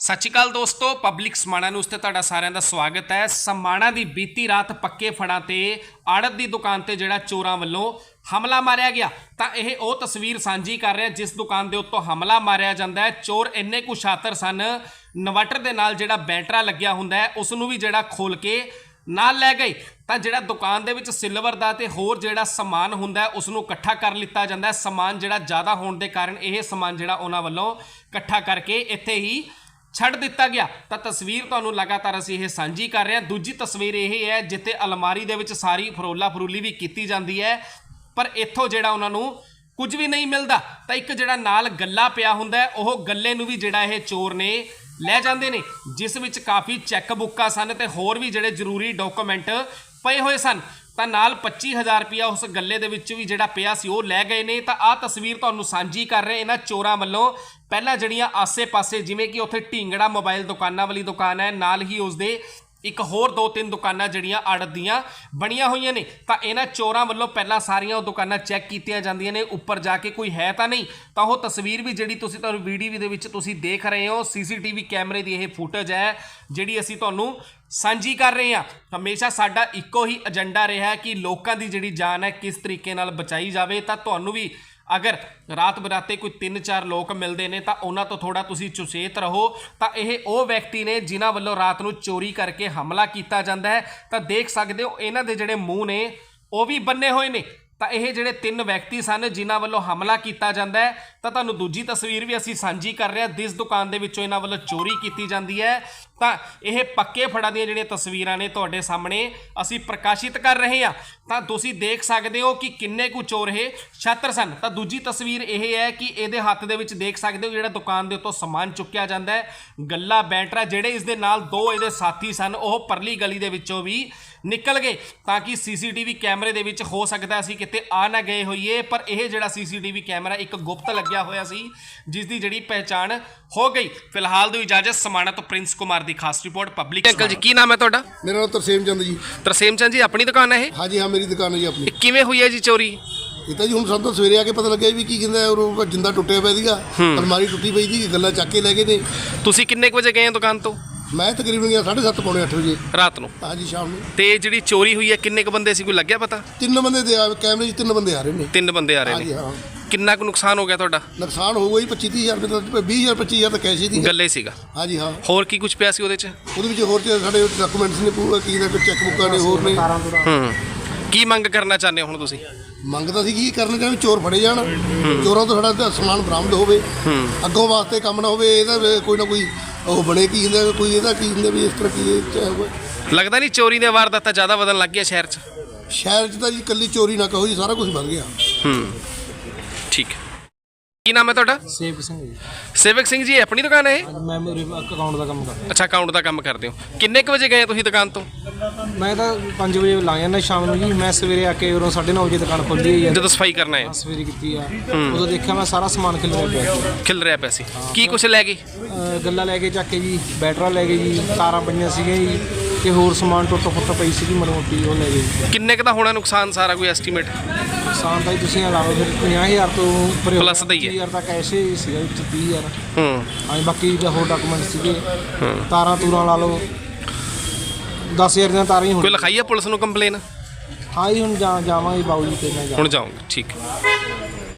ਸਤਿ ਸ਼੍ਰੀ ਅਕਾਲ ਦੋਸਤੋ public Samana news ਤੇ ਤੁਹਾਡਾ ਸਾਰਿਆਂ ਦਾ ਸਵਾਗਤ ਹੈ। ਸਮਾਣਾ ਦੀ ਬੀਤੀ ਰਾਤ ਪੱਕੇ ਫੜਾਂ ਤੇ ਆੜਤ ਦੀ ਦੁਕਾਨ ਤੇ ਜਿਹੜਾ ਚੋਰਾਂ ਵੱਲੋਂ ਹਮਲਾ ਮਾਰਿਆ ਗਿਆ। ਤਾਂ ਇਹ ਉਹ ਤਸਵੀਰ ਸਾਂਝੀ ਕਰ ਰਿਹਾ, ਜਿਸ ਦੁਕਾਨ ਦੇ ਉੱਤੋਂ ਹਮਲਾ ਮਾਰਿਆ ਜਾਂਦਾ ਹੈ। ਚੋਰ ਇੰਨੇ ਕੁ ਸ਼ਾਤਰ ਸਨ ਇਨਵਰਟਰ ਦੇ ਨਾਲ ਜਿਹੜਾ ਬੈਟਰਾ ਲੱਗਿਆ ਹੁੰਦਾ ਹੈ, ਉਸ ਨੂੰ ਵੀ ਜਿਹੜਾ ਖੋਲ ਕੇ ਨਾਲ ਲੈ ਗਏ। ਤਾਂ ਜਿਹੜਾ ਦੁਕਾਨ ਦੇ ਵਿੱਚ ਸਿਲਵਰ ਦਾ ਤੇ ਹੋਰ ਜਿਹੜਾ ਸਮਾਨ ਹੁੰਦਾ ਹੈ, ਉਸ ਨੂੰ ਇਕੱਠਾ ਕਰ ਲਿੱਤਾ ਜਾਂਦਾ ਹੈ। ਸਮਾਨ ਜਿਹੜਾ ਜ਼ਿਆਦਾ ਹੋਣ ਦੇ ਕਾਰਨ ਇਹ ਸਮਾਨ ਜਿਹੜਾ ਉਹਨਾਂ ਵੱਲੋਂ ਇਕੱਠਾ ਕਰਕੇ ਇੱਥੇ ਹੀ ਛੱਡ ਦਿੱਤਾ ਗਿਆ। ਤਾਂ ਤਸਵੀਰ ਤੁਹਾਨੂੰ ਲਗਾਤਾਰ ਅਸੀਂ ਇਹ ਸਾਂਝੀ ਕਰ ਰਹੇ ਹਾਂ। ਦੂਜੀ ਤਸਵੀਰ ਇਹ ਹੈ, ਜਿੱਥੇ ਅਲਮਾਰੀ ਦੇ ਵਿੱਚ ਸਾਰੀ ਫਰੋਲਾ ਫਰੂਲੀ ਵੀ ਕੀਤੀ ਜਾਂਦੀ ਹੈ। ਪਰ ਇੱਥੋਂ ਜਿਹੜਾ ਉਹਨਾਂ ਨੂੰ ਕੁਝ ਵੀ ਨਹੀਂ ਮਿਲਦਾ, ਤਾਂ ਇੱਕ ਜਿਹੜਾ ਨਾਲ ਗੱਲਾ ਪਿਆ ਹੁੰਦਾ ਹੈ, ਉਹ ਗੱਲੇ ਨੂੰ ਵੀ ਜਿਹੜਾ ਇਹ ਚੋਰ ਨੇ ਲੈ ਜਾਂਦੇ ਨੇ, ਜਿਸ ਵਿੱਚ ਕਾਫੀ ਚੈੱਕ ਬੁੱਕਾਂ ਸਨ ਤੇ ਹੋਰ ਵੀ ਜਿਹੜੇ ਜ਼ਰੂਰੀ ਡਾਕੂਮੈਂਟ ਪਏ ਹੋਏ ਸਨ। ਤਾਂ ਨਾਲ 25000 ਰੁਪਇਆ ਉਸ ਗੱਲੇ ਦੇ ਵਿੱਚ ਵੀ ਜਿਹੜਾ ਪਿਆ ਸੀ, ਉਹ ਲੈ ਗਏ ਨੇ। ਤਾਂ ਆਹ ਤਸਵੀਰ ਤੁਹਾਨੂੰ ਸਾਂਝੀ ਕਰ ਰਹੇ ਇਹਨਾਂ ਚੋਰਾਂ ਵੱਲੋਂ। ਪਹਿਲਾਂ ਜਿਹੜੀਆਂ ਆਸੇ-ਪਾਸੇ, ਜਿਵੇਂ ਕਿ ਉੱਥੇ ਢੀਂਗੜਾ ਮੋਬਾਈਲ ਦੁਕਾਨਾਂ ਵਾਲੀ ਦੁਕਾਨ ਹੈ, ਨਾਲ ਹੀ ਉਸਦੇ ਇੱਕ ਹੋਰ ਦੋ ਤਿੰਨ ਦੁਕਾਨਾਂ ਜਿਹੜੀਆਂ ਆੜਤ ਦੀਆਂ ਬਣੀਆਂ ਹੋਈਆਂ ਨੇ, ਤਾਂ ਇਹਨਾਂ ਚੋਰਾਂ ਵੱਲੋਂ ਪਹਿਲਾਂ ਸਾਰੀਆਂ ਉਹ ਦੁਕਾਨਾਂ ਚੈੱਕ ਕੀਤੀਆਂ ਜਾਂਦੀਆਂ ਨੇ, ਉੱਪਰ ਜਾ ਕੇ ਕੋਈ ਹੈ ਤਾਂ ਨਹੀਂ, ਤਾਂ ਉਹ ਤਸਵੀਰ ਵੀ ਜਿਹੜੀ ਤੁਸੀਂ ਤੁਹਾਨੂੰ ਵੀਡੀਓ ਦੇ ਵਿੱਚ ਤੁਸੀਂ ਦੇਖ ਰਹੇ ਹੋ, ਸੀਸੀਟੀਵੀ ਕੈਮਰੇ ਦੀ ਇਹ ਫੁਟੇਜ ਹੈ, ਜਿਹੜੀ ਅਸੀਂ ਤੁਹਾਨੂੰ ਸਾਂਝੀ ਕਰ ਰਹੇ ਹਾਂ। ਹਮੇਸ਼ਾ ਸਾਡਾ ਇੱਕੋ ਹੀ ਏਜੰਡਾ ਰਿਹਾ ਕਿ ਲੋਕਾਂ ਦੀ ਜਿਹੜੀ ਜਾਨ ਹੈ ਕਿਸ ਤਰੀਕੇ ਨਾਲ ਬਚਾਈ ਜਾਵੇ, ਤਾਂ ਤੁਹਾਨੂੰ ਵੀ ਅਗਰ ਰਾਤ ਬਰਾਤੇ ਕੋਈ 3-4 ਲੋਕ ਮਿਲਦੇ ਨੇ ਤਾਂ ਉਹਨਾਂ ਤੋਂ ਥੋੜਾ ਤੁਸੀਂ ਚੁਸੇਤ ਰਹੋ। ਤਾਂ ਇਹ ਉਹ ਵਿਅਕਤੀ ਨੇ ਜਿਨ੍ਹਾਂ ਵੱਲੋਂ ਰਾਤ ਨੂੰ ਚੋਰੀ ਕਰਕੇ ਹਮਲਾ ਕੀਤਾ ਜਾਂਦਾ ਹੈ। ਤਾਂ ਦੇਖ ਸਕਦੇ ਹੋ, ਇਹਨਾਂ ਦੇ ਜਿਹੜੇ ਮੂੰਹ ਨੇ, ਉਹ ਵੀ ਬੰਨੇ ਹੋਏ ਨੇ। ਤਾਂ ਇਹ ਜਿਹੜੇ ਤਿੰਨ ਵਿਅਕਤੀ ਸਨ ਜਿਨ੍ਹਾਂ ਵੱਲੋਂ ਹਮਲਾ ਕੀਤਾ ਜਾਂਦਾ ਹੈ, ਤਾਂ ਤੁਹਾਨੂੰ ਦੂਜੀ ਤਸਵੀਰ ਵੀ ਅਸੀਂ ਸਾਂਝੀ ਕਰ ਰਹੇ ਹਾਂ। ਜਿਸ ਦੁਕਾਨ ਦੇ ਵਿੱਚੋਂ ਇਹਨਾਂ ਵੱਲੋਂ ਚੋਰੀ ਕੀਤੀ ਜਾਂਦੀ ਹੈ। ਤਾਂ ਇਹ ਪੱਕੇ ਫੜਾਂ ਦੀਆਂ ਜਿਹੜੀਆਂ ਤਸਵੀਰਾਂ ਨੇ ਤੁਹਾਡੇ ਸਾਹਮਣੇ ਅਸੀਂ ਪ੍ਰਕਾਸ਼ਿਤ ਕਰ ਰਹੇ ਹਾਂ। ਤਾਂ ਤੁਸੀਂ ਦੇਖ ਸਕਦੇ ਹੋ ਕਿ ਕਿੰਨੇ ਕੁ ਚੋਰ ਇਹ ਛਾਤਰ ਸਨ। ਤਾਂ ਦੂਜੀ ਤਸਵੀਰ ਇਹ ਹੈ ਕਿ ਇਹਦੇ ਹੱਥ ਦੇ ਵਿੱਚ ਦੇਖ ਸਕਦੇ ਹੋ ਜਿਹੜਾ ਦੁਕਾਨ ਦੇ ਉੱਤੋਂ ਸਮਾਨ ਚੁੱਕਿਆ ਜਾਂਦਾ ਹੈ। ਗੱਲਾ ਬੈਂਟਰਾ ਜਿਹੜੇ ਇਸ ਦੇ ਨਾਲ ਦੋ ਇਹਦੇ ਸਾਥੀ ਸਨ, ਉਹ ਪਰਲੀ ਗਲੀ ਦੇ ਵਿੱਚੋਂ ਵੀ ਨਿਕਲ ਗਏ ਤਾਂ ਕਿ ਸੀਸੀਟੀਵੀ ਕੈਮਰੇ ਦੇ ਵਿੱਚ ਹੋ ਸਕਦਾ ਅਸੀਂ ਕਿਤੇ ਆ ਨਾ ਗਏ ਹੋਈਏ। ਪਰ ਇਹ ਜਿਹੜਾ ਸੀਸੀਟੀਵੀ ਕੈਮਰਾ ਇੱਕ ਗੁਪਤ ਲੱਗਿਆ ਹੋਇਆ ਸੀ ਜਿਸ ਦੀ ਜਿਹੜੀ ਪਹਿਚਾਣ ਹੋ ਗਈ। ਫਿਲਹਾਲ ਦੀ ਇਜਾਜ਼ਤ ਸਮਾਣਾ ਤੋਂ ਪ੍ਰਿੰਸ ਕੁਮਾਰ ਦੀ ਖਾਸ ਰਿਪੋਰਟ ਪਬਲਿਕ ਅੰਕਲ ਜੀ ਕੀ ਨਾਮ ਹੈ ਤੁਹਾਡਾ? ਮੇਰਾ ਨਾਮ ਤਰਸੇਮ ਚੰਦ ਜੀ। ਤਰਸੇਮ ਚੰਦ ਜੀ ਆਪਣੀ ਦੁਕਾਨ ਹੈ ਇਹ? ਹਾਂਜੀ ਹਾਂ ਮੇਰੀ ਦੁਕਾਨ ਹੈ ਜੀ ਆਪਣੀ। ਕਿਵੇਂ ਹੋਈ ਹੈ ਜੀ ਚੋਰੀ? ਇਹ ਤਾਂ ਜੀ ਹੁਣ ਸਾਨੂੰ ਤਾਂ ਸਵੇਰੇ ਆ ਕੇ ਪਤਾ ਲੱਗਿਆ ਵੀ ਕੀ ਕਹਿੰਦਾ ਉਹ ਜਿੰਦਾ ਟੁੱਟਿਆ ਪਿਆ ਸੀਗਾ। ਅਲਮਾਰੀ ਟੁੱਟੀ ਪਈ ਸੀ ਗੱਲਾਂ ਚੱਕ ਕੇ ਲੈ ਗਏ ਨੇ। ਤੁਸੀਂ ਕਿੰਨੇ ਕੁ ਵਜੇ ਗਏ ਹੋ ਦੁਕਾਨ ਤੋਂ? ਮੈਂ ਤਕਰੀਬਨ ਗਿਆ 7:30 ਪੌਣੇ 8 ਵਜੇ। ਰਾਤ ਨੂੰ? ਹਾਂਜੀ ਸ਼ਾਮ ਨੂੰ। ਤੇ ਜਿਹੜੀ ਚੋਰੀ ਹੋਈ ਹੈ ਕਿੰਨੇ ਕੁ ਬੰਦੇ ਸੀ ਕੋਈ ਲੱਗਿਆ ਪਤਾ? ਤਿੰਨ ਬੰਦੇ ਦੇ ਆ ਕੈਮਰੇ 'ਚ ਤਿੰਨ ਬੰਦੇ ਆ ਰਹੇ ਨੇ। ਤਿੰਨ ਬੰਦੇ ਆ ਰਹੇ ਹਾਂਜੀ ਨੇ ਹਾਂ। ਕਿੰਨਾ ਕੁ ਨੁਕਸਾਨ ਹੋ ਗਿਆ ਤੁਹਾਡਾ? ਨੁਕਸਾਨ ਹੋਊਗਾ ਜੀ 25 ਹਜ਼ਾਰ ਰੁਪਏ ਦਾ 20000 25000 ਤਾਂ ਕੈਸ਼ ਹੀ ਦੀ ਗੱਲੇ ਸੀਗਾ। ਹਾਂਜੀ ਹਾਂ। ਹੋਰ ਕੀ ਕੁਝ ਪਿਆ ਸੀ ਉਹਦੇ 'ਚ? ਉਹਦੇ ਵਿੱਚ ਹੋਰ ਤੇ ਸਾਡੇ ਡਾਕੂਮੈਂਟਸ ਨੇ ਪੂਰਾ ਕੀ ਦਾ ਚੈੱਕ ਬੁੱਕਾਂ ਨੇ ਹੋਰ ਨੇ। ਹੂੰ। ਕੀ ਮੰਗ ਕਰਨਾ ਚਾਹੁੰਦੇ ਹੋ ਹੁਣ ਤੁਸੀਂ? ਮੰਗਦਾ ਸੀ ਕੀ ਕਰਨਾ ਚਾਹੁੰਦੇ ਚੋਰ ਫੜੇ ਜਾਣ। ਚੋਰਾਂ ਤੋਂ ਸਾਡਾ ਤਾਂ ਸਮਾਨ ਬਰਾਮਦ ਹੋਵੇ। ਅੱਗੋਂ ਵਾਸਤੇ ਕੰਮ ਨਾ ਹੋਵੇ ਇਹਦਾ ਵੀ ਕੋਈ ਨਾ ਕੋਈ ਉਹ ਬਣੇ ਕੀ ਹੁੰਦਾ ਕੋਈ ਇਹਦਾ ਕੀ ਹੁੰਦਾ ਵੀ ਇਸ ਤਰ੍ਹਾਂ ਕੀ ਇਹ ਚਾਹੇ ਹੋਵੇ। ਲੱਗਦਾ ਨਹੀਂ ਚੋਰੀ ਦੇ ਵਾਰਦਾਤਾਂ ਜ਼ਿਆਦਾ ਵਧਣ ਲੱਗ ਗਿਆ ਸ਼ਹਿਰ 'ਚ? ਸ਼ਹਿਰ 'ਚ ਤਾਂ ਜੀ ਕੱਲੀ ਚੋਰੀ ਨਾ ਕਹੋ ਜੀ ਸਾਰਾ ਕੁਝ ਵੱਧ ਗਿਆ। ਹੂੰ। ਠੀਕ। ਹੈ ਕੀ ਨਾਮ ਹੈ ਤੁਹਾਡਾ? ਸੇਵਕ ਸਿੰਘ ਜੀ। ਸੇਵਕ ਸਿੰਘ ਜੀ ਆਪਣੀ ਦੁਕਾਨ ਹੈ ਇਹ? ਮੈਂ ਮੇਰੇ ਅਕਾਊਂਟ ਦਾ ਕੰਮ ਕਰਦਾ। ਅੱਛਾ ਅਕਾਊਂਟ ਦਾ ਕੰਮ ਕਰਦੇ ਹੋ। ਕਿੰਨੇ ਕੁ ਵਜੇ ਗਏ ਤੁਸੀਂ ਦੁਕਾਨ ਤੋਂ? ਮੈਂ ਤਾਂ 5 ਵਜੇ ਲਾ ਜਾਂਦਾ ਸ਼ਾਮ ਨੂੰ ਜੀ। ਮੈਂ ਸਵੇਰੇ ਆ ਕੇ ਉਰੋਂ 9:30 ਵਜੇ ਦੁਕਾਨ ਖੋਲੀ ਹੋਈ ਹੈ। ਜਦੋਂ ਸਫ਼ਾਈ ਕਰਨਾ ਹੈ? ਸਵੇਰੇ ਕੀਤੀ ਆ। ਉਦੋਂ ਦੇਖਿਆ ਮੈਂ ਸਾਰਾ ਸਮਾਨ ਖਿਲਰਿਆ ਪਿਆ ਸੀ। ਖਿਲ ਰਿਹਾ ਪਿਆ ਸੀ। ਕੀ ਕੁਛ ਲੈ ਗਏ? ਅਹ ਗੱਲਾਂ ਲੈ ਕੇ ਚੱਕ ਕੇ ਜੀ ਬੈਟਰਾ ਲੈ ਕੇ ਜੀ ਤਾਰਾਂ ਪਈਆਂ ਸੀਗੀਆਂ ਜੀ ਤੇ ਹੋਰ ਸਮਾਨ ਟੁੱਟ ਫੁੱਟ ਪਈ ਸੀਗੀ ਮਰਮੋਟੀ ਉਹ ਲੈ ਗਏ ਜੀ। ਕਿੰਨੇ ਕੁ ਦਾ ਹੋਣਾ ਨੁਕਸਾਨ ਸਾਰਾ ਕੋਈ ਐਸਟੀਮੇਟ ਨੁਕਸਾਨ ਤਾਂ ਜੀ ਤੁਸੀਂ ਇਹ ਲਾ ਲਓ ਫਿਰ 50000 ਤੋਂ ਉੱਪਰ ਹੀ ਹੋ Plus ਦਾ ਹੀ ਹੈ। 20000 ਤਾਂ ਕੈਸ਼ ਹੀ ਸੀਗਾ ਵਿੱਚ 30000 ਹੂੰ। ਹਾਂਜੀ ਬਾਕੀ ਤਾਂ ਹੋਰ ਡਾਕੂਮੈਂਟ ਸੀਗੇ। ਤਾਰਾਂ ਤੂਰਾਂ ਲਾ ਲਓ। 10000 ਦੀਆਂ ਤਾਰਾਂ ਹੀ ਕੋਈ ਹੁਣ ਲਿਖਾਈ ਹੈ ਪੁਲਿਸ ਨੂੰ ਕੰਪਲੇਨ ਹਾਂ ਜੀ ਹੁਣ ਜਾ ਜਾਵਾਂਗੇ ਬਾਊ ਜੀ ਤੇ ਮੈਂ ਜਾ ਹੁਣ ਜਾਓਗੇ ਠੀਕ ਹੈ।